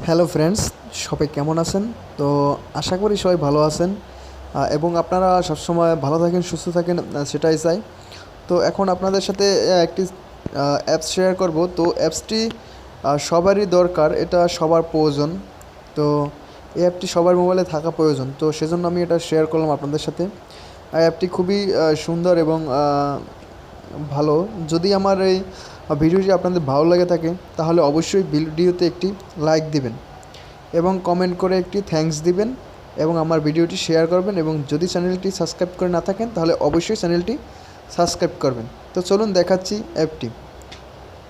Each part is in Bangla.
হ্যালো ফ্রেন্ডস, সবাই কেমন আছেন? তো আশা করি সবাই ভালো আছেন এবং আপনারা সবসময় ভালো থাকেন, সুস্থ থাকেন সেটাই চাই। তো এখন আপনাদের সাথে একটি অ্যাপস শেয়ার করব। তো অ্যাপসটি সবারই দরকার, এটা সবার প্রয়োজন। তো এই অ্যাপটি সবার মোবাইলে থাকা প্রয়োজন। তো সেজন্য আমি এটা শেয়ার করলাম আপনাদের সাথে। অ্যাপটি খুবই সুন্দর এবং ভালো। যদি আমার এই ভিডিওটি আপনাদের ভালো লাগে থাকে, তাহলে অবশ্যই ভিডিওতে একটি লাইক দিবেন এবং কমেন্ট করে একটি থ্যাঙ্কস দিবেন এবং আমার ভিডিওটি শেয়ার করবেন এবং যদি চ্যানেলটি সাবস্ক্রাইব করে না থাকেন, তাহলে অবশ্যই চ্যানেলটি সাবস্ক্রাইব করবেন। তো চলুন দেখাচ্ছি অ্যাপটি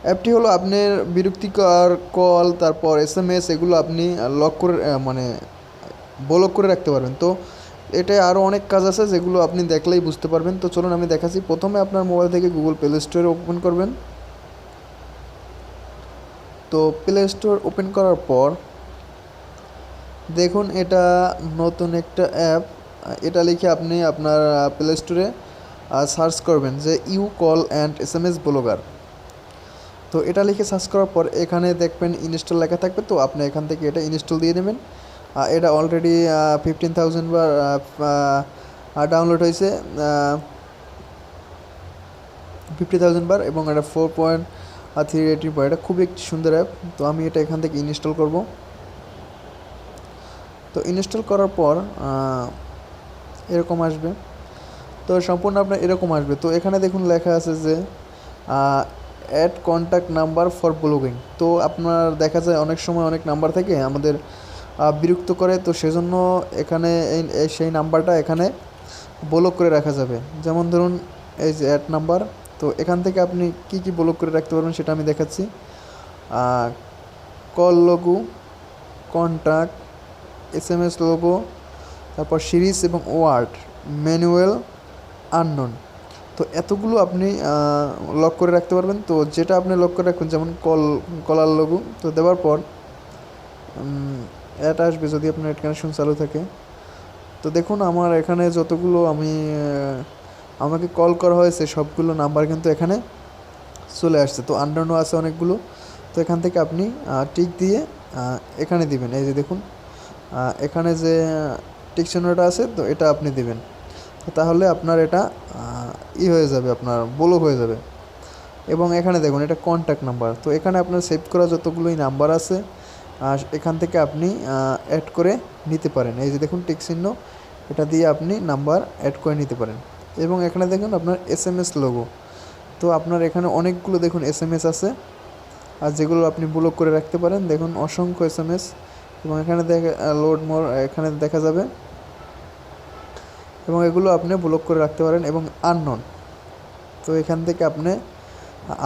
অ্যাপটি হলো আপনার বিরক্তিকর কল তারপর এস এম এস এগুলো আপনি লক করে মানে ব্লক করে রাখতে পারবেন। তো এটায় আরও অনেক কাজ আছে, যেগুলো আপনি দেখলেই বুঝতে পারবেন। তো চলুন আমি দেখাচ্ছি। প্রথমে আপনার মোবাইল থেকে গুগল প্লে স্টোরে ওপেন করবেন। তো প্লে স্টোর ওপেন করার পর, দেখুন এটা নতুন একটা অ্যাপ এটা লিখে আপনি আপনার প্লে স্টোরে সার্চ করবেন যে you call and S M S blocker তো এটা লিখে সার্চ করার পর এখানে দেখবেন ইনস্টল লেখা থাকবে, তো আপনি এখান থেকে এটা ইনস্টল দিয়ে নেবেন। এটা অলরেডি ফিফটিন থাউজেন্ড বার ডাউনলোড হয়েছে ফিফটি থাউজেন্ড বার এবং এটা four point three eighty point এটা খুবই একটি সুন্দর অ্যাপ তো আমি এটা এখান থেকে ইনস্টল করব। তো ইনস্টল করার পর এরকম আসবে। তো সম্পূর্ণ আপনার এরকম আসবে। তো এখানে দেখুন লেখা আছে যে add contact number for blocking তো আপনার দেখা যায় অনেক সময় অনেক নাম্বার থেকে আমাদের বিরক্ত করে। তো সেজন্য এখানে সেই নাম্বারটা এখানে ব্লক করে রাখা যাবে। যেমন ধরুন, এই যে অ্যাড নাম্বার তো এখান থেকে আপনি কি কি ব্লক করে রাখতে পারবেন সেটা আমি দেখাচ্ছি। Call log contact S M S log তারপর সিরিজ এবং ওয়ার্ড ম্যানুয়াল আননোন তো এতগুলো আপনি লক করে রাখতে পারবেন। তো যেটা আপনি লক করে রাখুন যেমন কল কলার লোগো তো দেওয়ার পর অ্যাড আসবে যদি আপনার নেট কানেকশন চালু থাকে। তো দেখুন, আমার এখানে যতগুলো আমি আমাকে কল করা হয়েছে, সবগুলো নাম্বার কিন্তু এখানে চলে আসছে। তো আন্ডারনো আছে অনেকগুলো। তো এখান থেকে আপনি টিক দিয়ে এখানে দিবেন। এই যে দেখুন এখানে যে টিক চিহ্নটা আছে, তো এটা আপনি দিবেন। তাহলে আপনার এটা ই হয়ে যাবে, আপনার বলো হয়ে যাবে। এবং এখানে দেখুন, এটা কন্ট্যাক্ট নাম্বার তো এখানে আপনার সেভ করা যতগুলোই নাম্বার আছে এখান থেকে আপনি অ্যাড করে নিতে পারেন। এই যে দেখুন টিক চিহ্ন, এটা দিয়ে আপনি নাম্বার অ্যাড করে নিতে পারেন। এবং এখানে দেখুন আপনার এস এম এস লোগো তো আপনার এখানে অনেকগুলো দেখুন এস এম এস আছে। আর যেগুলো আপনি ব্লক করে রাখতে পারেন, দেখুন অসংখ্য এস এম এস এবং এখানে দেখা লোড মোর এখানে দেখা যাবে। এবং এগুলো আপনি ব্লক করে রাখতে পারেন এবং আননোন তো এখান থেকে আপনি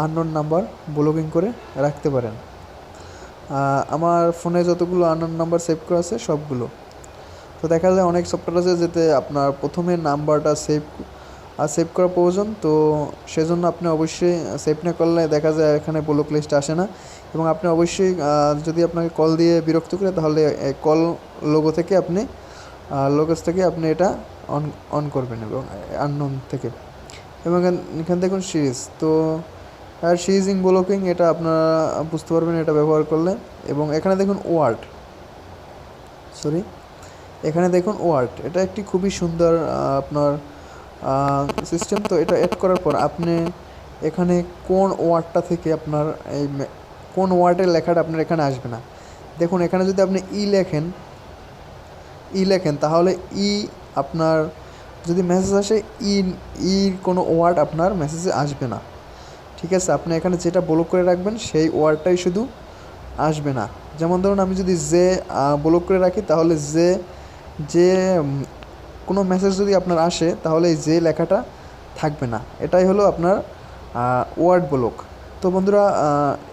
আননোন নাম্বার ব্লকিং করে রাখতে পারেন। আমার ফোনে যতগুলো আননোন নাম্বার সেভ করা আছে, সবগুলো। তো দেখা যায় অনেক সফটওয়্যার আছে যেতে আপনার প্রথমে নাম্বারটা সেভ আর সেভ করা প্রয়োজন। তো সেজন্য আপনি অবশ্যই সেভ না করলে দেখা যায় এখানে ব্লক লিস্ট আসে না। এবং আপনি অবশ্যই যদি আপনাকে কল দিয়ে বিরক্ত করে, তাহলে কল লোগো থেকে আপনি লোগোস থেকে আপনি এটা অন অন করবেন এবং আননোন থেকে। এবং এখান- দেখুন সিরিজ তো, আর সিরিজিং ব্লকিং এটা আপনারা বুঝতে পারবেন এটা ব্যবহার করলে। এবং এখানে দেখুন ওয়ার্ড সরি এখানে দেখুন ওয়ার্ড, এটা একটি খুবই সুন্দর আপনার সিস্টেম তো এটা অ্যাড করার পর আপনি এখানে কোন ওয়ার্ডটা থেকে আপনার এই কোন ওয়ার্ডের লেখাটা আপনার এখানে আসবে না। দেখুন, এখানে যদি আপনি ই লেখেন ই লেখেন, তাহলে ই আপনার, যদি মেসেজ আসে, ই, ইর কোনো ওয়ার্ড আপনার মেসেজে আসবে না। ঠিক আছে, আপনি এখানে যেটা ব্লক করে রাখবেন, সেই ওয়ার্ডটাই শুধু আসবে না। যেমন ধরুন, আমি যদি জে ব্লক করে রাখি, তাহলে যে যে কোনো মেসেজ যদি আপনার আসে, তাহলে যে লেখাটা থাকবে না। এটাই হলো আপনার ওয়ার্ড ব্লক তো বন্ধুরা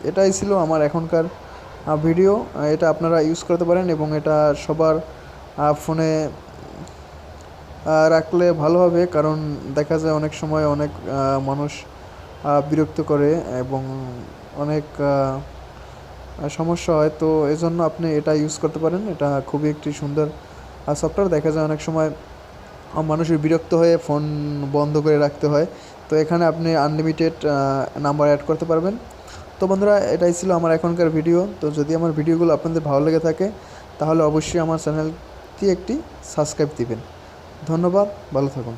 এটাই ছিল আমার এখনকার ভিডিও এটা আপনারা ইউজ করতে পারেন এবং এটা সবার ফোনে রাখলে ভালো হবে। কারণ দেখা যায় অনেক সময় অনেক মানুষ বিরক্ত করে এবং অনেক সমস্যা হয়। তো এজন্য আপনি এটা ইউজ করতে পারেন। এটা খুবই একটি সুন্দর সফটওয়্যার দেখা যায় অনেক সময় মানুষের বিরক্ত হয়ে ফোন বন্ধ করে রাখতে হয়। তো এখানে আপনি আনলিমিটেড নাম্বার অ্যাড করতে পারবেন। তো বন্ধুরা, এটাই ছিল আমার এখনকার ভিডিও তো যদি আমার ভিডিওগুলো আপনাদের ভালো লেগে থাকে, তাহলে অবশ্যই আমার চ্যানেলটি একটি সাবস্ক্রাইব দিবেন। ধন্যবাদ, ভালো থাকুন।